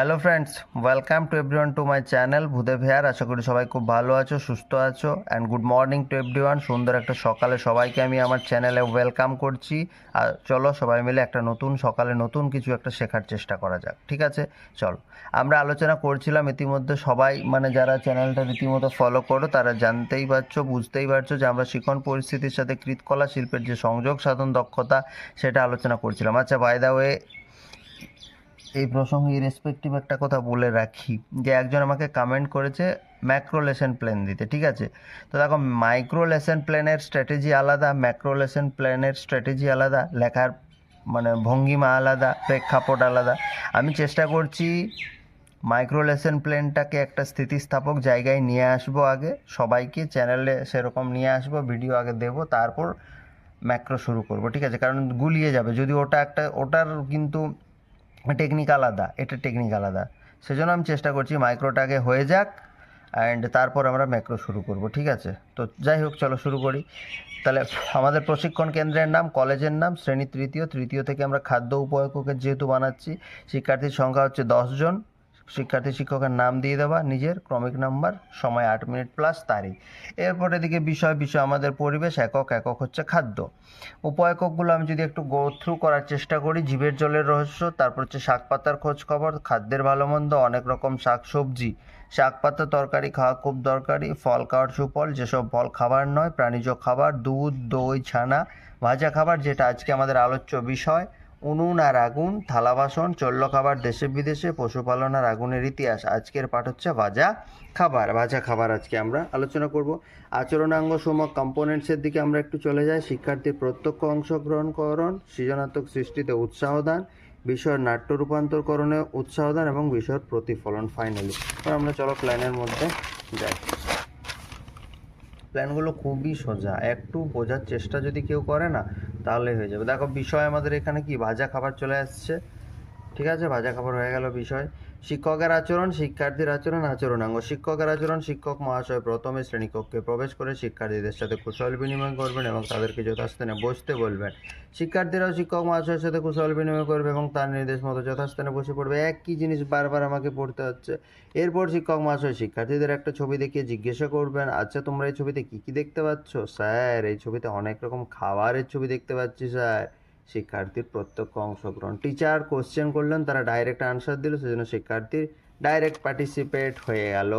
Hello friends welcome to everyone to my channel Bhudev here আশা করি সবাই খুব ভালো আছো, সুস্থ আছো and good morning to everyone সুন্দর একটা সকালে সবাইকে আমি আমার চ্যানেলে ওয়েলকাম করছি। আর চলো সবাই মিলে একটা নতুন সকালে নতুন কিছু একটা শেখার চেষ্টা করা যাক, ঠিক আছে? চলো। আমরা আলোচনা করছিলাম ইতিমধ্যে সবাই মানে যারা চ্যানেলটা রীতিমতো ফলো করো, তারা জানতেই পারছ, বুঝতেই পারছ যে আমরা শিখন পরিস্থিতির সাথে কৃতকলা শিল্পের যে সংযোগ সাধন দক্ষতা, সেটা আলোচনা করছিলাম। আচ্ছা বাই দা ওয়ে এই প্রসঙ্গে রেসপেক্টিভ একটা কথা বলে রাখি, যে একজন আমাকে কমেন্ট করেছে ম্যাক্রো লেসন প্ল্যান দিতে, ঠিক আছে? তো দেখো মাইক্রো লেসন প্ল্যানের স্ট্র্যাটেজি আলাদা ম্যাক্রো লেসন প্ল্যানের স্ট্র্যাটেজি আলাদা, লেখার মানে ভঙ্গিমা আলাদা, প্রেক্ষাপট আলাদা। আমি চেষ্টা করছি মাইক্রো লেসন প্ল্যানটাকে একটা স্থিতিস্থাপক জায়গায় নিয়ে আসব আগে, সবাইকে চ্যানেলে সেরকম নিয়ে আসব ভিডিও আগে দেবো, তারপর ম্যাক্রো শুরু করব, ঠিক আছে? কারণ গুলিয়ে যাবে। যদি ওটা একটা, ওটার কিন্তু টেকনিক আলাদা, এটা টেকনিক আলাদা। সেজন্য আমি চেষ্টা করছি মাইক্রোটাকে হয়ে যাক অ্যান্ড তারপর আমরা ম্যাক্রো শুরু করব, ঠিক আছে? তো যাই হোক, চলো শুরু করি। তাহলে আমাদের প্রশিক্ষণ কেন্দ্রের নাম, কলেজের নাম, শ্রেণি তৃতীয় তৃতীয় থেকে আমরা খাদ্য উপয়ককে যেহেতু বানাচ্ছি, শিক্ষার্থীর সংখ্যা হচ্ছে দশজন শিক্ষার্থী শিক্ষকের নাম দিয়ে দেওয়া নিজের ক্রমিক নাম্বার, সময় আট মিনিট প্লাস তারিখ। এরপর এদিকে বিষয় বিষয় আমাদের পরিবেশ, একক একক হচ্ছে খাদ্য। উপায়কগুলো আমি যদি একটু গো থ্রু করার চেষ্টা করি, জীবের জলের রহস্য, তারপর হচ্ছে শাক পাতার খোঁজ খবর, খাদ্যের ভালো মন্দ, অনেক রকম শাক সবজি। শাক পাতা, তরকারি খাওয়া খুব দরকারি, ফল খাওয়ার সুফল, যেসব ফল খাবার নয়, প্রাণীজ খাবার, দুধ, দই, ছানা, ভাজা খাবার, যেটা আজকে আমাদের আলোচ্য বিষয়। উনুন আর আগুন, থালা বাসন চল্ল খাবার, দেশে বিদেশে পশুপালন আর আগুনের ইতিহাস। আজকের পাঠ হচ্ছে ভাজা খাবার। ভাজা খাবার আজকে আমরা আলোচনা করব। আচরণাঙ্গ সমক কম্পোনেন্টসের দিকে আমরা একটু চলে যাই। শিক্ষার্থীর প্রত্যক্ষ অংশগ্রহণকরণ, সৃজনাত্মক সৃষ্টিতে উৎসাহ দান বিষয়ের নাট্য রূপান্তরকরণে উৎসাহ দান এবং বিষয়ের প্রতিফলন ফাইনালি আমরা চলো প্ল্যানের মধ্যে যাই। প্ল্যানগুলো খুবই সোজা। একটু বোঝার চেষ্টা যদি কেউ করে না তাহলে হয়ে যাবে। দেখো বিষয় আমাদের এখানে কি? ভাজা খাবার চলে আসছে। ঠিক আছে, ভাজা খাবার হয়ে গেল বিষয়। শিক্ষকের আচরণ, শিক্ষার্থীর আচরণ, আচরণাঙ্গ। শিক্ষকের আচরণ, শিক্ষক মহাশয় প্রথমে শ্রেণীকক্ষে প্রবেশ করে শিক্ষার্থীদের সাথে কুশল বিনিময় করবেন এবং তাদেরকে যথাস্থানে বসতে বলবেন। শিক্ষার্থীরাও শিক্ষক মহাশয়ের সাথে কুশল বিনিময় করবে এবং তার নির্দেশ মতো যথাস্থানে বসে পড়বে। একই জিনিস বারবার আমাকে পড়তে হচ্ছে। এরপর শিক্ষক মহাশয় শিক্ষার্থীদের একটা ছবি দেখিয়ে জিজ্ঞাসা করবেন আচ্ছা তোমরা এই ছবিতে কী কী দেখতে পাচ্ছ? স্যার, এই ছবিতে অনেক রকম খাবারের ছবি দেখতে পাচ্ছি, স্যার। শিক্ষার্থীর প্রত্যক্ষ অংশগ্রহণ। টিচার কোশ্চেন করলেন, তারা ডাইরেক্ট আনসার দিল, সেজন্য শিক্ষার্থীর ডাইরেক্ট পার্টিসিপেট হয়ে গেল।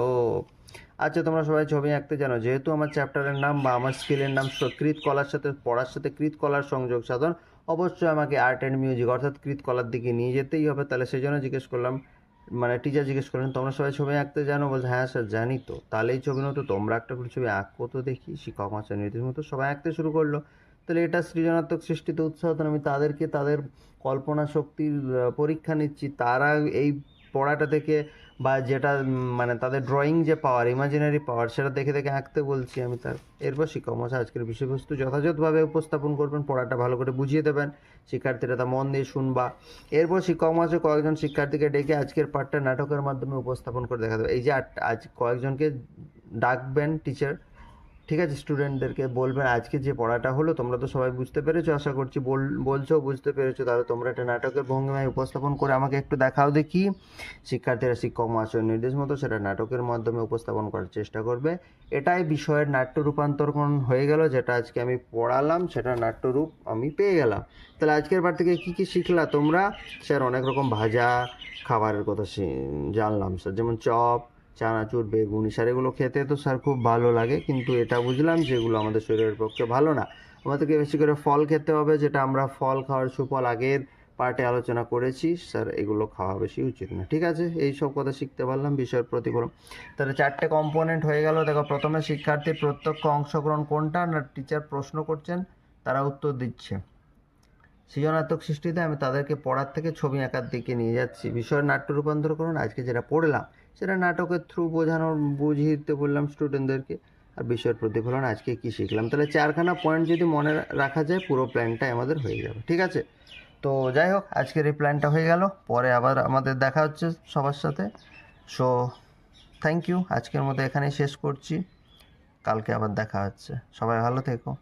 আচ্ছা তোমরা সবাই ছবি আঁকতে জানো, যেহেতু আমার চ্যাপ্টারের নাম বা আমার স্কিলের নাম কৃত কলার সাথে, পড়ার সাথে কৃত কলার সংযোগ সাধন, অবশ্যই আমাকে আর্ট অ্যান্ড মিউজিক অর্থাৎ কৃত কলার দিকে নিয়ে যেতেই হবে। তাহলে সেই জন্য জিজ্ঞেস করলাম মানে টিচার জিজ্ঞেস করলেন, তোমরা সবাই ছবি আঁকতে জানো? বলছে হ্যাঁ স্যার জানি তো। তাহলে এই ছবি মতো তোমরা একটা করে ছবি আঁকো তো দেখি, শিক্ষক মাস্টার নির্দেশ মতো সবাই আঁকতে শুরু করল। তাহলে এটা সৃজনাত্মক সৃষ্টিতে উৎসাহ আমি তাদেরকে তাদের কল্পনা শক্তির পরীক্ষা নিচ্ছি। তারা এই পড়াটা থেকে বা যেটা মানে তাদের ড্রয়িং যে পাওয়ার ইমাজিনারি পাওয়ার সেটা দেখে দেখে আঁকতে বলছি আমি তার। এরপর শিক্ষক মশাই আজকের বিষয়বস্তু যথাযথভাবে উপস্থাপন করবেন, পড়াটা ভালো করে বুঝিয়ে দেবেন, শিক্ষার্থীরা তা মন দিয়ে শুনবা। এরপর শিক্ষক মহাশয় কয়েকজন শিক্ষার্থীকে ডেকে আজকের পাঠটা নাটকের মাধ্যমে উপস্থাপন করে দেখা দেবে। এই যে আজ কয়েকজনকে ডাকবেন টিচার ঠিক আছে স্টুডেন্টদেরকে বলবেন, আজকে যে পড়াটা হলো, তোমরা তো সবাই বুঝতে পেরেছ, আশা করছি বল, বলছো, বুঝতে পেরেছ, তাহলে তোমরা একটা নাটকের ভঙ্গিমায় উপস্থাপন করে আমাকে একটু দেখাও দেখি। শিক্ষার্থীরা শিক্ষক মহাশয়ের নির্দেশ মতো সেটা নাটকের মাধ্যমে উপস্থাপন করার চেষ্টা করবে। এটাই বিষয়ের নাট্য রূপান্তরকরণ হয়ে গেল, যেটা আজকে আমি পড়ালাম, সেটা নাট্যরূপ আমি পেয়ে গেলাম। তাহলে আজকের বার থেকে কী কী শিখলা তোমরা? স্যার, অনেক রকম ভাজা খাবারের কথা জানলাম, স্যার, যেমন চপ চানাচুর, বেগুনি স্যার এগুলো খেতে তো স্যার খুব ভালো লাগে, কিন্তু এটা বুঝলাম যে এগুলো আমাদের শরীরের পক্ষে ভালো না। আমাদেরকে বেশি করে ফল খেতে হবে, যেটা আমরা ফল খাওয়ার সুফল আগের পার্টে আলোচনা করেছি, স্যার এগুলো খাওয়া বেশি উচিত না, ঠিক আছে? এই সব কথা শিখতে পারলাম, বিষয়ের প্রতিফলন। তাহলে চারটে কম্পোনেন্ট হয়ে গেল, দেখো প্রথমে শিক্ষার্থীর প্রত্যক্ষ অংশগ্রহণ কোনটা? না টিচার প্রশ্ন করছেন, তারা উত্তর দিচ্ছে। সৃজনাত্মক সৃষ্টিতে আমি তাদেরকে পড়ার থেকে ছবি আঁকার দিকে নিয়ে যাচ্ছি। বিষয়ের নাট্য রূপান্তরকরণ আজকে যেটা পড়লাম সেটা নাটকের থ্রু বোঝানোর, বুঝিয়ে দিতে বললাম স্টুডেন্টদেরকে আর বিষয়ের প্রতিফলন, আজকে কি শিখলাম? তাহলে চারখানা পয়েন্ট যদি মনে রাখা যায়, পুরো প্ল্যানটাই আমাদের হয়ে যাবে, ঠিক আছে? তো যাই হোক, আজকের এই প্ল্যানটা হয়ে গেল। পরে আবার আমাদের দেখা হচ্ছে সবার সাথে। সো থ্যাংক ইউ আজকের মতো এখানেই শেষ করছি। কালকে আবার দেখা হচ্ছে। সবাই ভালো থেকো।